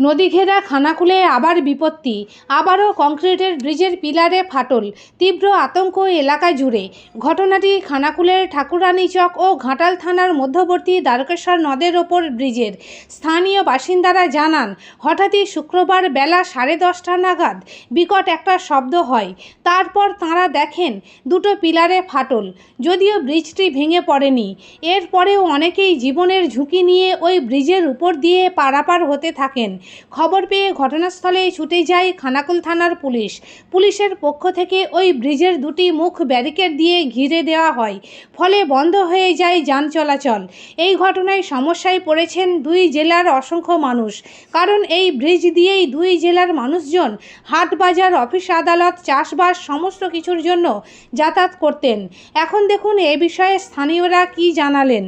নদী ঘেরা খানাকুলে আবার বিপত্তি। আবারও কংক্রিটের ব্রিজের পিলারে ফাটল। তীব্র আতঙ্ক এলাকা জুড়ে। ঘটনাটি খানাকুলের ঠাকুরানী চক ও ঘাটাল থানার মধ্যবর্তী দ্বারকেশ্বর নদের ওপর ব্রিজের। স্থানীয় বাসিন্দারা জানান, হঠাৎই শুক্রবার বেলা সাড়ে দশটা নাগাদ বিকট একটা শব্দ হয়। তারপর তাঁরা দেখেন, দুটো পিলারে ফাটল। যদিও ব্রিজটি ভেঙে পড়েনি। এরপরেও অনেকেই জীবনের ঝুঁকি নিয়ে ওই ব্রিজের উপর দিয়ে পারাপার হতে থাকেন। খবর পেয়ে ঘটনাস্থলে ছুটে যায় খানাকুল থানার পুলিশ। পুলিশের পক্ষ থেকে ওই ব্রিজের দুটি মুখ ব্যারিকেড দিয়ে ঘিরে দেওয়া হয়। ফলে বন্ধ হয়ে যায় যান চলাচল। এই ঘটনায় সমস্যায় পড়েছেন দুই জেলার অসংখ্য মানুষ। কারণ এই ব্রিজ দিয়েই দুই জেলার মানুষজন হাট বাজার, অফিস আদালত, চাষবাস সমস্ত কিছুর জন্য যাতায়াত করতেন। এখন দেখুন এ বিষয়ে স্থানীয়রা কি জানালেন।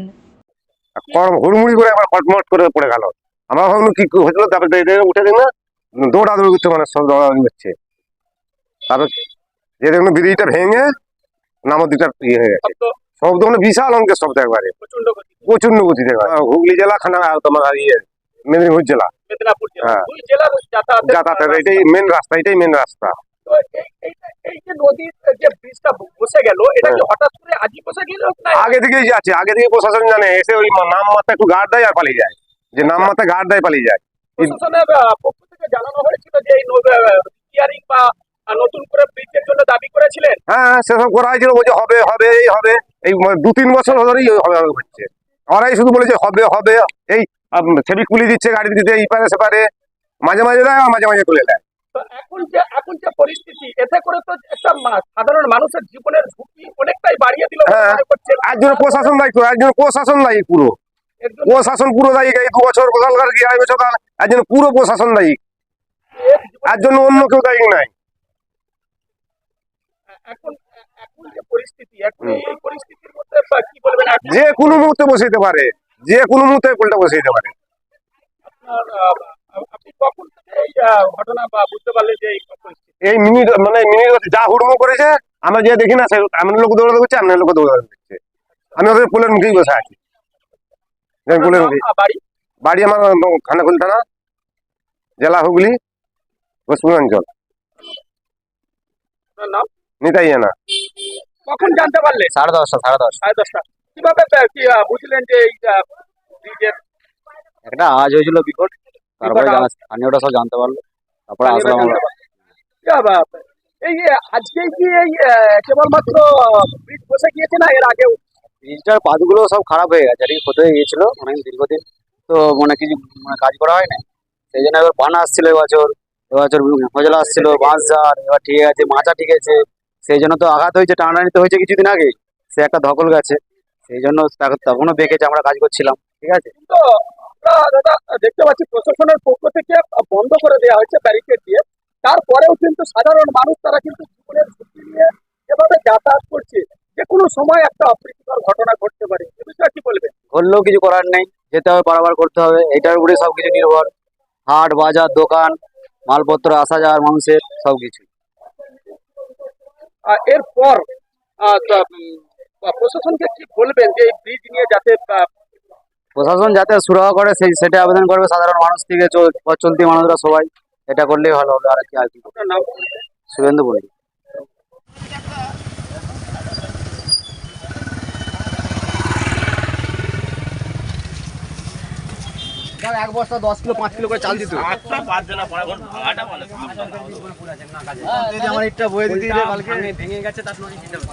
হুড়মুড়ি করে আবার কটমট করে পড়ে গেল। আমার ভাবলাম কি হয়েছিল? তারপরে উঠে না দৌড়াদৌড়ি করতে মানে সব দৌড়াদৌড়ি করছে। তারপর যে দেখুন ব্রিজটা ভেঙে নামর দিকটা ইয়ে হয়ে গেছে। শব্দ? মানে বিশাল অঙ্কের শব্দ একবারে। প্রচণ্ড গতি প্রচণ্ড গতিতে হুগলি জেলা খানা আর তোমার ইয়ে মেদিনীপুর জেলা। হ্যাঁ। যাতায়াত যাতায়াতের এটাই মেন রাস্তা এটাই মেন রাস্তা। হ্যাঁ। আগে থেকেই আছে আগে থেকে প্রশাসন জানে এসে ওই নাম মাথা একটু গার্ড দেয় আর পালিয়ে যায়। যে নাম মাথা গার্ড দেয় পালিয়ে যায়। পক্ষ থেকে জানানো হয়েছিল যে এই রিপেয়ারিং বা নতুন করে ব্রিজের জন্য দাবি করেছিলেন? হ্যাঁ হ্যাঁ, সেসব করা হয়েছিল বলছে হবে হবে এই হবে এই দু তিন বছর ধরেই হবে হচ্ছে। ওরাই শুধু বলেছে হবে হবে এই দিচ্ছে গাড়ি দিতে এই পারে সেপারে মাঝে মাঝে দেয় মাঝে মাঝে তুলে দেয় এখন যে এখন যে পরিস্থিতি এতে করে তো একটা সাধারণ মানুষের জীবনের ঝুঁকি অনেকটাই বাড়িয়ে দিল হ্যাঁ। মনে একজন প্রশাসন দায়িত্ব একজন প্রশাসন দায়ী পুরো। প্রশাসন পুরো দায়ী এই দু বছর কোথালকার কি আড়াই বছর একজন পুরো প্রশাসন দায়ী। এর জন্য অন্য কেউ দায়ী নাই। যে কোনো মুহূর্তে বসে দিতে পারে যে কোনো মুহূর্তে পোলটা বসাইতে পারে। আপনার, এই মিনিট মানে মিনিট যা হুড়মো করেছে আমরা যে দেখি না সে এমন লোক দৌড়াতে করছে এমন লোক দৌড়াতে করছে। আমি ওদের পোলের মুখেই বসে আছি। বাড়ি? বাড়ি? আমার খানাকুল থানা জেলা হুগলি পশ্চিমাঞ্চল নাম? নিতাই জানা। কখন জানতে পারলেন সাড়ে দশটা সাড়ে দশটা। সাড়ে দশটা। কীভাবে কি বুঝলেন যে এই ব্রিজের একটা আওয়াজ হয়েছিল বিকট তারপরে স্থানীয়রা সব জানতে পারল। তারপরে আসলাম আমরা। এই আজকে কি এই কেবলমাত্র ব্রিজ বসে গিয়েছে না এর আগেও? ব্রিজটার পাতগুলো সব খারাপ হয়ে গেছে আর কি ক্ষতি হয়ে গিয়েছিল অনেক দীর্ঘদিন। তো মানে কিছু মানে কাজ করা হয় না সেই জন্য এবার পান আসছিল এবছর এবছর মজলা আসছিল, বাঁশ ঝাড়, এবার ঠিক আছে, মাচা ঠিক আছে। সেই জন্য তো আঘাত হয়েছে, টানাটানি হয়েছে কিছুদিন আগে, সে একটা ধকল গেছে। সেই জন্য তখনও বেঁকেছে আমরা কাজ করছিলাম, ঠিক আছে? দাদা দেখতে পাচ্ছি, প্রশাসনের পক্ষ থেকে বন্ধ করে দেওয়া হয়েছে ব্যারিকেড দিয়ে। তারপরেও কিন্তু সাধারণ মানুষ তারা কিন্তু জীবনের ঝুঁকি নিয়ে যেভাবে যাতায়াত করছে। যে কোনো সময় ঘটনা ঘটতে পারে। এ বিষয়ে কি বলবেন? ঘুরলেও কিছু করার নেই। যেতে হবে পারাবার করতে হবে। এটার উপরে সবকিছু নির্ভর। হাট বাজার দোকান মালপত্র আসা যাওয়ার মানুষের সবকিছু। আহ, এরপর আহ, তা, উম, প্রশাসনকে কি বলবেন যে এই ব্রিজ নিয়ে যাতে আহ, প্রশাসন যাতে সুরাহ করে সেই সেটা আবেদন করবে সাধারণ মানুষ থেকে চল- পথ চলতি মানুষরা সবাই। এটা করলেই ভালো হবে আর কি আর কি আপনার নাম শুভেন্দু বলি এক বস্তা দশ কিলো পাঁচ কিলো করে চাল দিত। যদি আমার ইটটা বয়ে দিতে কালকে। ভেঙে গেছে তার নিউনুর